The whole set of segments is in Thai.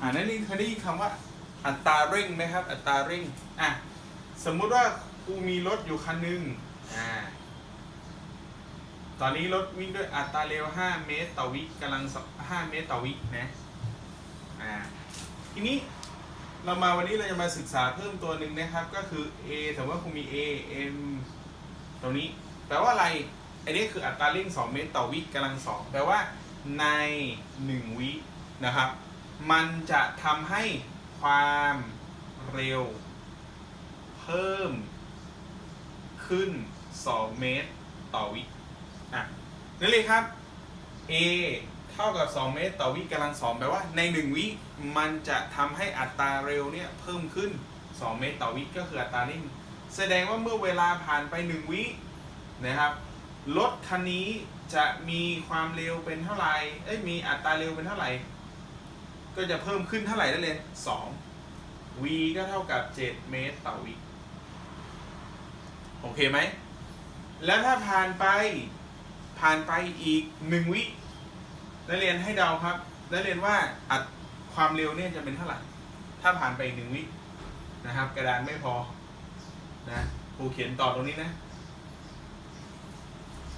อ่านักเรียนเคยได้ยินคำว่า อัตราเร่งไหมครับ อัตราเร่ง อะ สมมุติว่าครูมีรถอยู่คันหนึ่งอ่า ตอนนี้รถวิ่งด้วยอัตราเร็ว 5 เมตรต่อวิกำลังส5เมตรต่อวินะ อ่า ทีนี้เรามาวันนี้เราจะมาศึกษาเพิ่มตัวหนึ่งนะครับ ก็คือ a สมมติว่าครูมี a m ตรงนี้ แปลว่าอะไร อันนี้คืออัตราเร่ง 2 เมตรต่อวิกำลังสองแปลว่าใน 1 วินะครับ มันจะทำให้ความเร็ว เพิ่มขึ้น 2 เมตรต่อวิอะนั่นเลยครับ a เท่ากับ 2 เมตรต่อวิกำลังสองแปลว่าใน 1 วิมันจะทำให้อัตราเร็วเนี่ยเพิ่มขึ้น 2 เมตรต่อวิก็คืออัตราเร่งแสดงว่าเมื่อเวลาผ่านไป 1 วินะครับรถคันนี้จะมีความเร็วเป็นเท่าไหร่เอ้ยมีอัตราเร็วเป็นเท่าไหร่ ก็จะเพิ่มขึ้นเท่าไหร่ได้เลย2 v ก็เท่ากับ 7 เมตรต่อวิโอเคไหม แล้วถ้าผ่านไปผ่านไปอีก 1 วินักเรียนให้เดาครับนักเรียนว่าอัดความเร็วเนี่ยจะเป็นเท่าไหร่ ถ้าผ่านไปอีกหนึ่งวินะครับ กระดานไม่พอนะครูเขียนต่อตรงนี้นะ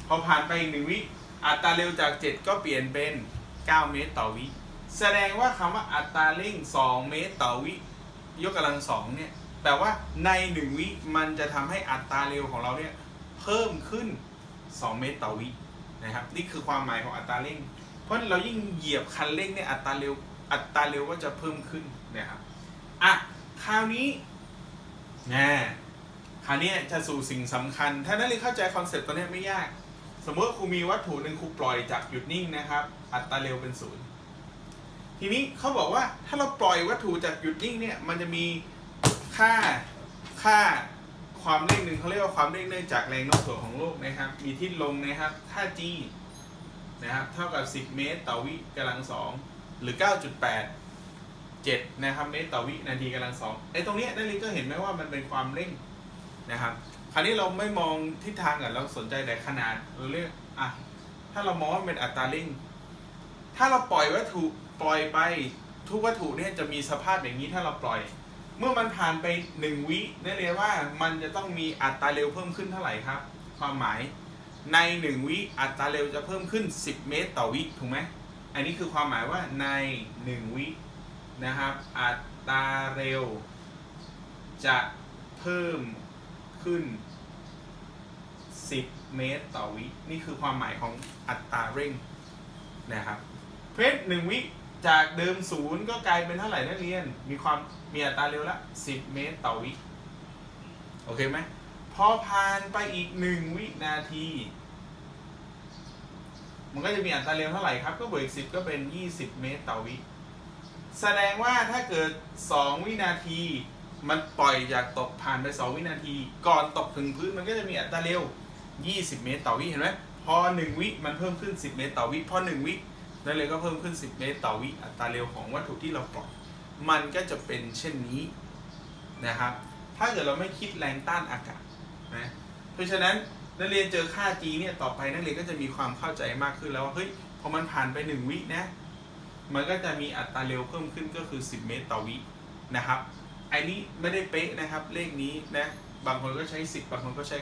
พอผ่านไปอีกหนึ่งวิอัตราเร็วจาก 7 ก็เปลี่ยนเป็น 9 เมตรต่อวิ แสดงว่าคำว่าอัตราเร่ง 2 เมตรต่อวิ ยกกำลังสองเนี่ยแปลว่าใน 1 วิมันจะทำให้อัตราเร็วของเราเนี่ยเพิ่มขึ้น 2 เมตรต่อวินะครับนี่คือความหมายของอัตราเร่ง เพราะเรายิ่งเหยียบคันเร่งเนี่ยอัตราเร็วอัตราเร็วก็จะเพิ่มขึ้นนะครับอะคราวนี้นะคราวนี้จะสู่สิ่งสำคัญ ถ้านักเรียนเข้าใจคอนเซ็ปต์ตัวเนี้ยไม่ยาก สมมติครูมีวัตถุหนึ่งครูปล่อยจากหยุดนิ่งนะครับ อัตราเร็วเป็นศูนย์ ทีนี้เขาบอกว่าถ้าเราปล่อยวัตถุจากหยุดนิ่งเนี่ยมันจะมีค่าค่าความเร่งหนึ่งเขาเรียกว่าความเร่งเนื่องจากแรงโน้มถ่วงของโลกนะครับ มีทิศลงนะครับค่า g นะครับเท่ากับ 10 เมตรต่อวิกำลังสองหรือ 9.8 7นะครับเมตรต่อวินาทีกำลังสองไอ้ตรงนี้นักเรียนก็เห็นไหมว่ามันเป็นความเร่งนะครับ คราวนี้เราไม่มองทิศทางก่อนเราสนใจแต่ขนาดเราเรียกอะถ้าเรามองว่าเป็นอัตราเร่ง ถ้าเราปล่อยวัตถุ ปล่อยไปทุกวัตถุเนี่ยจะมีสภาพอย่างนี้ถ้าเราปล่อย เมื่อมันผ่านไปหนึ่งวินั่นเรียว่ามันจะต้องมีอัตราเร็วเพิ่มขึ้นเท่าไหร่ครับ ความหมายในหนึ่งวิอัตราเร็วจะเพิ่มขึ้น 10 เมตรต่อวิถูกไหมอันนี้คือความหมายว่าในหนึ่งวินะครับ อัตราเร็ว จะเพิ่มขึ้น 10 เมตรต่อวินี่คือความหมายของอัตราเร่งนะครับเพชรหนึ่งวิ จากเดิมศูนย์ก็กลายเป็นเท่าไหร่นักเรียน มีความมีอัตราเร็วละ 10 เมตรต่อวิ โอเคไหม พอผ่านไปอีกหนึ่งวินาที มันก็จะมีอัตราเร็วเท่าไหร่ครับ ก็บวกอีก 10 ก็เป็น 20 เมตรต่อวิ แสดงว่าถ้าเกิด 2 วินาที มันปล่อยจากตกผ่านไป 2 วินาที ก่อนตกถึงพื้นมันก็จะมีอัตราเร็ว 20 เมตรต่อวิ เห็นไหม พอ 1 วิมันเพิ่มขึ้น 10 เมตรต่อวิ พอ 1 วิ นั่นเลยก็เพิ่มขึ้น 10 เมตรต่อวิอัตราเร็วของวัตถุที่เราปล่อยมันก็จะเป็นเช่นนี้นะครับ ถ้าเกิดเราไม่คิดแรงต้านอากาศนะ เพราะฉะนั้นนักเรียนเจอค่า g เนี่ยต่อไปนักเรียนก็จะมีความเข้าใจมากขึ้นแล้วว่าเฮ้ยพอมันผ่านไป 1 วินะมันก็จะมีอัตราเร็วเพิ่มขึ้นก็คือ 10 เมตรต่อวินะครับไอ้นี้ไม่ได้เป๊ะนะครับเลขนี้นะบางคนก็ใช้ 10 บางคนก็ใช้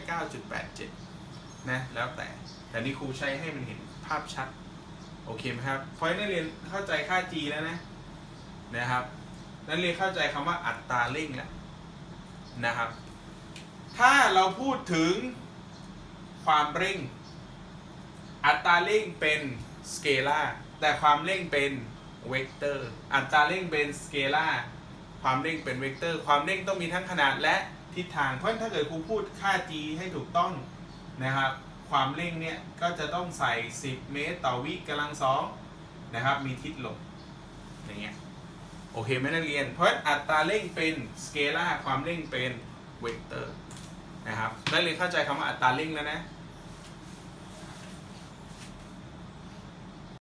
9.87นะแล้วแต่แต่นี่ครูใช้ให้มันเห็นภาพชัด โอเคไหมครับเพราะฉะนั้นนักเรียนเข้าใจค่า g แล้วนะนะครับ นักเรียนเข้าใจคำว่าอัตราเร่งแล้วนะครับ ถ้าเราพูดถึงความเร่ง อัตราเร่งเป็นสเกลาแต่ความเร่งเป็นเวกเตอร์ อัตราเร่งเป็นสเกลาความเร่งเป็นเวกเตอร์ ความเร่งต้องมีทั้งขนาดและทิศทาง เพราะฉะนั้นถ้าเกิดครูพูดค่า g ให้ถูกต้องนะครับ ความเร่งเนี่ยก็จะต้องใส่ 10 เมตรต่อวิกำลังสองนะครับ มีทิศลงอย่างเงี้ยโอเคไหมนักเรียน เพราะฉะนั้นอัตราเร่งเป็นสเกลาร์ความเร่งเป็นเวกเตอร์นะครับนักเรียนเข้าใจคำว่าอัตราเร่งแล้วนะ